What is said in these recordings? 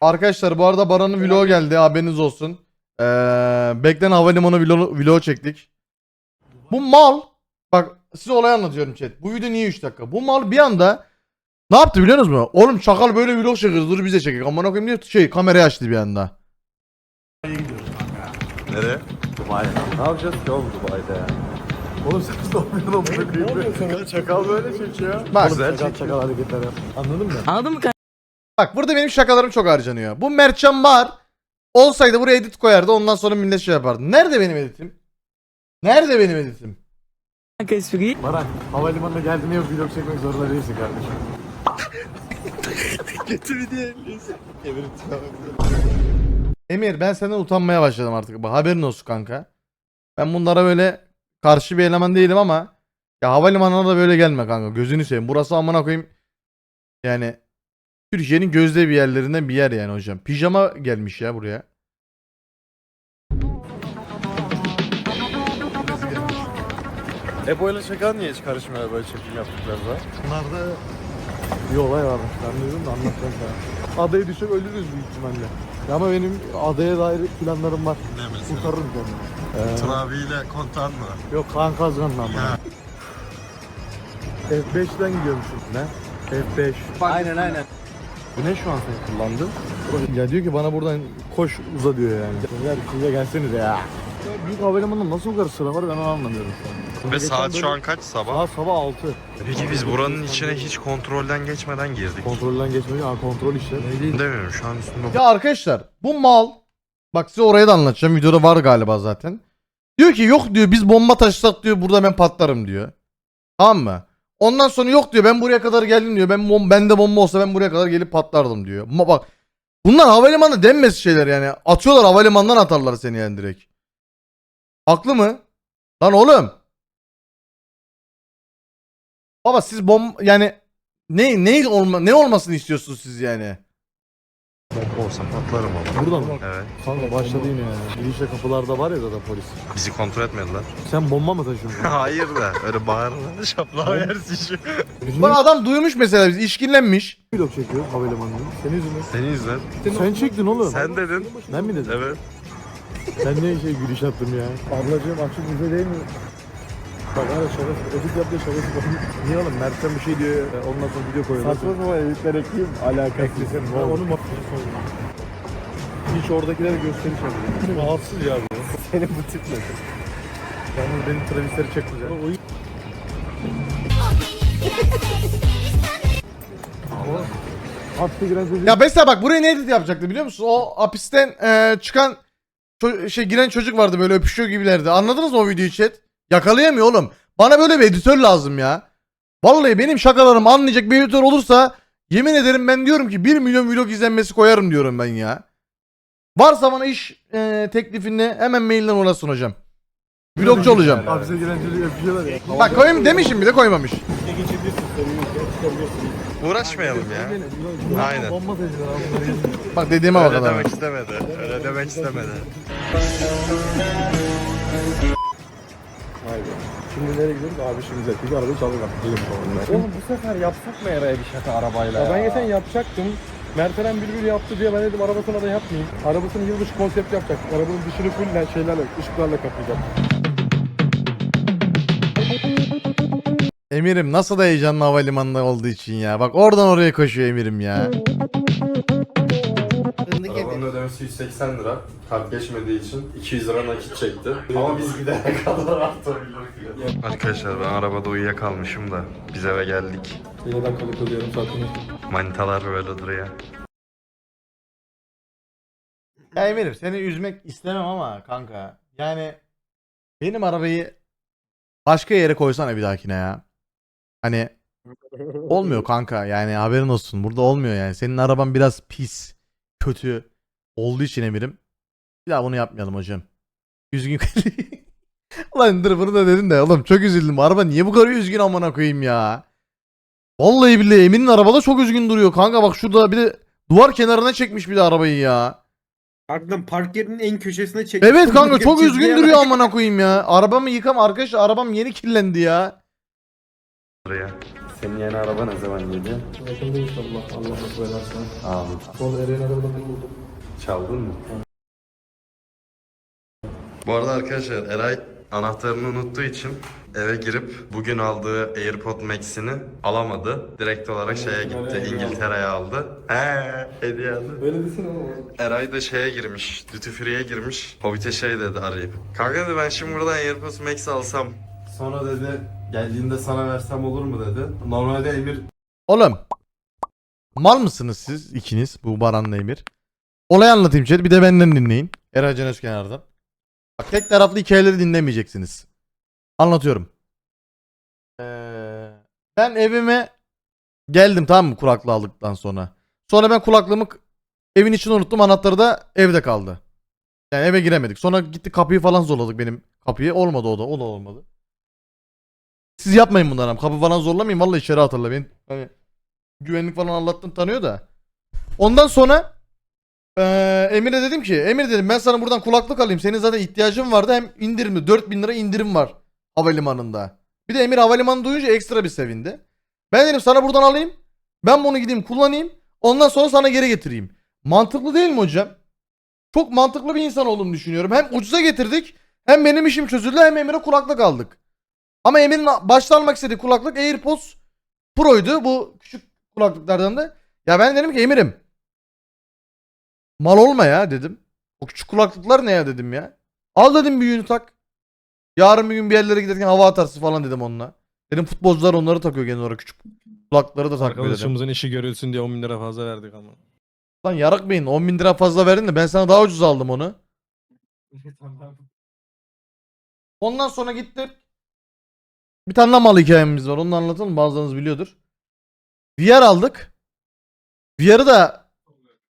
Arkadaşlar bu arada Baran'ın vlogu geldi haberiniz olsun. Ee, Beklen Havalimanı vlogu, vlogu çektik. Bu mal bak size olay anlatıyorum chat. Bu video niye 3 dakika? Bu mal bir anda ne yaptı biliyor musunuz? Oğlum çakal böyle vlog çekiyoruz dur bize çekek. Amına koyayım diye şey kamerayı açtı bir anda. Nereye? Ne yapacağız ki oğlum Dubai'de ya? Oğlum sen sormuyorsun amına koyayım. Çakal böyle çekiyor. Bak Güzel çakal hareketler yap. Anladın mı? Anladın mı bak burada benim şakalarım çok harcanıyor. Bu Mertcan var. Olsaydı buraya edit koyardı ondan sonra millet şey yapardı. Nerede benim editim? Nerede benim editim? kanka espriyi? Baran havalimanına geldiğinde yok vlog çekmek zorunda değilsin kardeşim. Kötü bir diye Emir ben senden utanmaya başladım artık. Bak haberin olsun kanka. Ben bunlara böyle karşı bir eleman değilim ama ya havalimanına da böyle gelme kanka. Gözünü seveyim. Burası amına koyayım. Yani Türkiye'nin gözde bir yerlerinden bir yer yani hocam. Pijama gelmiş ya buraya. Ebo ile Çakal niye hiç karışmıyor böyle çekim yaptıklarında? Bunlarda bir olay varmış. Ben duydum da anlatacağım sana. Adaya düşüp ölürüz büyük ihtimalle. Ya Ama benim adaya dair planlarım var. Ne mesela? Kurtarırım kendimi. Ee, Travi ile kontan mı? yok Kaan Kazgan'la ama. F5'den gidiyormuşum. Ne? F5. Aynen aynen. Bu ne şu an sen kullandın? Ya diyor ki bana buradan koş uza diyor yani. Ya şuraya gelsenize ya. Büyük havalimanında nasıl o kadar sıra var ben onu anlamıyorum. Ve Geçen saat şu an kaç sabah? Saat sabah 6. Peki biz buranın içine hiç kontrolden geçmeden girdik. Kontrolden geçmedi. Ha kontrol işte. Demiyorum şu an üstünde Ya arkadaşlar bu mal bak size orayı da anlatacağım. Videoda var galiba zaten. Diyor ki yok diyor biz bomba taşısak diyor burada ben patlarım diyor. Tamam mı? Ondan sonra yok diyor ben buraya kadar geldim diyor. Ben bom bende bomba olsa ben buraya kadar gelip patlardım diyor. Ama bak bunlar havalimanı denmez şeyler yani. Atıyorlar havalimanından atarlar seni yani direkt. Haklı mı? Lan oğlum. Baba siz bom yani ne ne olma ne olmasını istiyorsunuz siz yani? Bomba olsa patlarım ama. Buradan mı? Evet. Kanka başladı yine ya. Girişte kapılarda var ya zaten polis. Bizi kontrol etmediler. Sen bomba mı taşıyorsun? Hayır da öyle bağırma. Şapla yersin şu. Bak adam duymuş mesela biz işkillenmiş. Vlog çekiyoruz havalimanında. Senin yüzünden. Seni izler. Sen çektin oğlum. Sen dedin. Ben mi dedim? Evet. Sen niye şey giriş yaptın ya? Ablacığım açık bize değil mi? Bak hala şakası, edit yaptı bak. Niye oğlum Mertcan bir şey diyor ya, ondan sonra video koyuyorlar. Saçma sapan editler ekleyeyim, alakası. Eklesin, ne Onu Hiç oradakilere gösteriş yapıyor. Rahatsız ya bu. Senin bu tip ne? Yalnız benim Travis'leri çekmeyeceğim. Hapse giren çocuk Ya mesela bak buraya ne edit yapacaktı biliyor musun? O hapisten e, çıkan ço- şey giren çocuk vardı böyle öpüşüyor gibilerdi. Anladınız mı o videoyu chat? Yakalayamıyor oğlum. Bana böyle bir editör lazım ya. Vallahi benim şakalarımı anlayacak bir editör olursa yemin ederim ben diyorum ki 1 milyon vlog izlenmesi koyarım diyorum ben ya. Varsa bana iş e, teklifini hemen mailden uğrasın hocam. Vlogcu olacağım. Hapse giren çocuk öpüşüyorlar ya. Bak koyayım demişim bir de koymamış. Uğraşmayalım ya. Aynen. Bomba taşıyorlar abi. Bak dediğime bak Öyle adam. demek istemedi. Öyle demek istemedi. Haydi. Şimdi nereye gidiyoruz? Abi şimdi zevkli arabayı çaldık. Gidelim falan. Oğlum bu sefer yapsak mı Eray'a bir şaka arabayla Ya ben geçen yapacaktım. Mert Eren Bülbül yaptı diye ben dedim arabasına da yapmayayım. Arabasını yılbaşı konsept yapacak. Arabanın dışını full şeylerle, ışıklarla kaplayacak. Emirim nasıl da heyecanlı havalimanında olduğu için ya. Bak oradan oraya koşuyor Emirim ya. Ödemesi 180 lira. Kart geçmediği için 200 lira nakit çekti. Ama biz gidene kadar artabilir. Arkadaşlar ben arabada uyuyakalmışım da. Biz eve geldik. Yine kalı kılıyorum saatini. Manitalar böyle duruyor. Ya Emirim seni üzmek istemem ama kanka. Yani benim arabayı başka yere koysana bir dahakine ya. Hani olmuyor kanka yani haberin olsun. Burada olmuyor yani. Senin araban biraz pis, kötü olduğu için Emirim. Bir daha bunu yapmayalım hocam. Üzgün. Ulan dur bunu da dedin de oğlum çok üzüldüm. Araba niye bu kadar üzgün amına koyayım ya. Vallahi billahi Emin'in arabada çok üzgün duruyor. Kanka bak şurada bir de duvar kenarına çekmiş bir de arabayı ya. Harbiden park yerinin en köşesine çek. Evet kanka çok üzgün duruyor amına koyayım ya. Arabamı yıkam arkadaş arabam yeni kirlendi ya. Duruyor. Senin yeni araba ne zaman geliyor? Yakında inşallah. Allah nasip ederse. Amin. Sonra Eren'in arabadan beni buldum. Çaldın mı? Bu arada arkadaşlar Eray anahtarını unuttuğu için eve girip bugün aldığı AirPod Max'ini alamadı. Direkt olarak şeye gitti. İngiltere'ye aldı. He, hediye aldı. Öyle desene ama. Eray da şeye girmiş, Duty Free'ye girmiş. Hobbit'e şey dedi arayıp. Kanka dedi ben şimdi buradan AirPods Max alsam. Sonra dedi geldiğinde sana versem olur mu dedi. Normalde Emir Oğlum. Mal mısınız siz ikiniz bu Baran'la Emir? Olayı anlatayım chat bir de benden dinleyin. Eray Can Özkenar'dan. Bak tek taraflı hikayeleri dinlemeyeceksiniz. Anlatıyorum. Ee, ben evime geldim tamam mı kulaklığı aldıktan sonra. Sonra ben kulaklığımı evin içine unuttum anahtarı da evde kaldı. Yani eve giremedik. Sonra gitti kapıyı falan zorladık benim kapıyı. Olmadı o da o da olmadı. Siz yapmayın bunları. Kapı falan zorlamayın. Vallahi içeri atarlar. Ben hani güvenlik falan anlattım tanıyor da. Ondan sonra eee Emir'e dedim ki Emir dedim ben sana buradan kulaklık alayım. Senin zaten ihtiyacın vardı. Hem indirimli 4000 lira indirim var havalimanında. Bir de Emir havalimanı duyunca ekstra bir sevindi. Ben dedim sana buradan alayım. Ben bunu gideyim kullanayım. Ondan sonra sana geri getireyim. Mantıklı değil mi hocam? Çok mantıklı bir insan olduğunu düşünüyorum. Hem ucuza getirdik. Hem benim işim çözüldü hem Emir'e kulaklık aldık. Ama Emir'in başta almak istediği kulaklık AirPods Pro'ydu. Bu küçük kulaklıklardan da. Ya ben dedim ki Emir'im. Mal olma ya dedim. O küçük kulaklıklar ne ya dedim ya. Al dedim büyüğünü tak. Yarın bir gün bir yerlere giderken hava atarsın falan dedim onunla. Dedim futbolcular onları takıyor genel olarak küçük kulaklıkları da takıyor dedim. Arkadaşımızın işi görülsün diye 10 bin lira fazla verdik ama. Lan yarak beyin 10 bin lira fazla verdin de ben sana daha ucuz aldım onu. Ondan sonra gittim. Bir tane daha mal hikayemiz var. Onu da anlatalım. Bazılarınız biliyordur. VR aldık. VR'ı da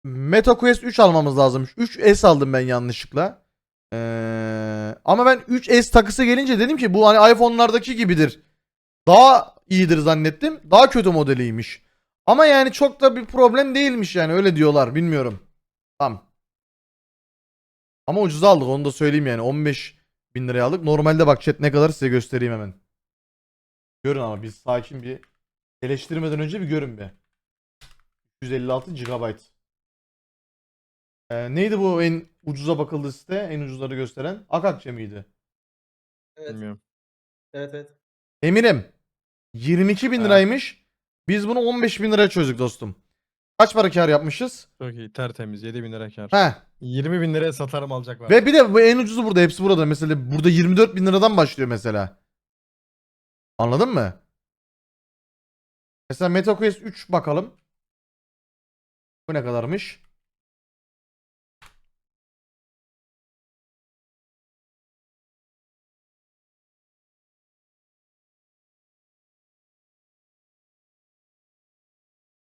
MetaQuest 3 almamız lazımmış. 3S aldım ben yanlışlıkla. Ee, ama ben 3S takısı gelince dedim ki bu hani iPhone'lardaki gibidir. Daha iyidir zannettim. Daha kötü modeliymiş. Ama yani çok da bir problem değilmiş yani öyle diyorlar bilmiyorum. Tamam. Ama ucuz aldık onu da söyleyeyim yani 15 bin liraya aldık. Normalde bak chat ne kadar size göstereyim hemen. Görün ama biz sakin bir eleştirmeden önce bir görün bir. 156 GB. Ee, neydi bu en ucuza bakıldığı site? En ucuzları gösteren? Akakçe miydi? Bilmiyorum. Evet evet. Eminim. 22 bin liraymış. Biz bunu 15 bin liraya çözdük dostum. Kaç para kar yapmışız? Çok iyi tertemiz 7 bin lira kar. Heh. 20 bin liraya satarım alacaklar. Ve bir de bu en ucuzu burada. Hepsi burada. Mesela burada 24 bin liradan başlıyor mesela. Anladın mı? Mesela MetaQuest 3 bakalım. Bu ne kadarmış?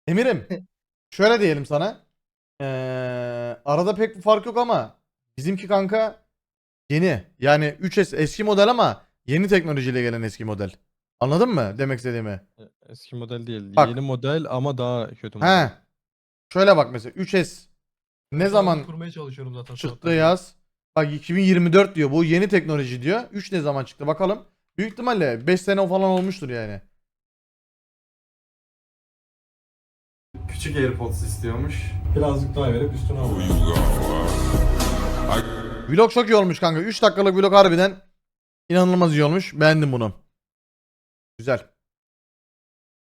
Emirim. Şöyle diyelim sana. Ee, arada pek bir fark yok ama bizimki kanka yeni. Yani 3S eski model ama yeni teknolojiyle gelen eski model. Anladın mı demek istediğimi? Eski model değil. Bak. Yeni model ama daha kötü model. He. Şöyle bak mesela 3S ne zaman kurmaya çalışıyorum zaten. çıktı yaz? Bak 2024 diyor. Bu yeni teknoloji diyor. 3 ne zaman çıktı bakalım. Büyük ihtimalle 5 sene falan olmuştur yani. Küçük AirPods istiyormuş. Birazcık daha verip üstüne alıyorum. Vlog çok iyi olmuş kanka. 3 dakikalık vlog harbiden inanılmaz iyi olmuş. Beğendim bunu. Güzel.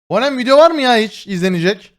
Bonem video var mı ya hiç izlenecek?